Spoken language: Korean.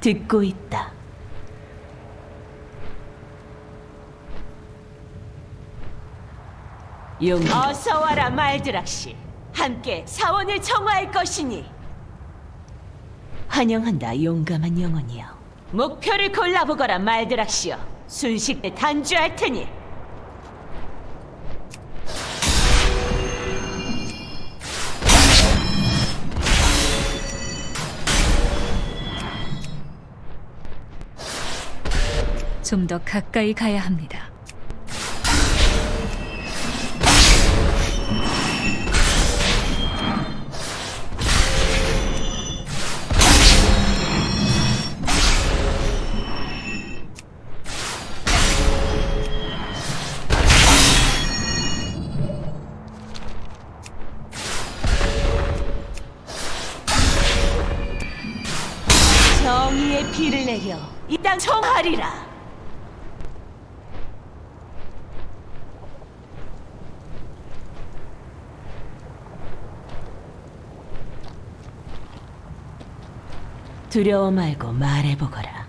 듣고 있다. 용 어서 와라 말드락씨. 함께 사원을 청화할 것이니. 환영한다 용감한 영혼이여. 목표를 골라보거라 말드락씨여. 순식때 단주할 테니. 좀 더 가까이 가야 합니다. 정의의 비를 내려 이땅 청하리라. 두려워 말고 말해보거라.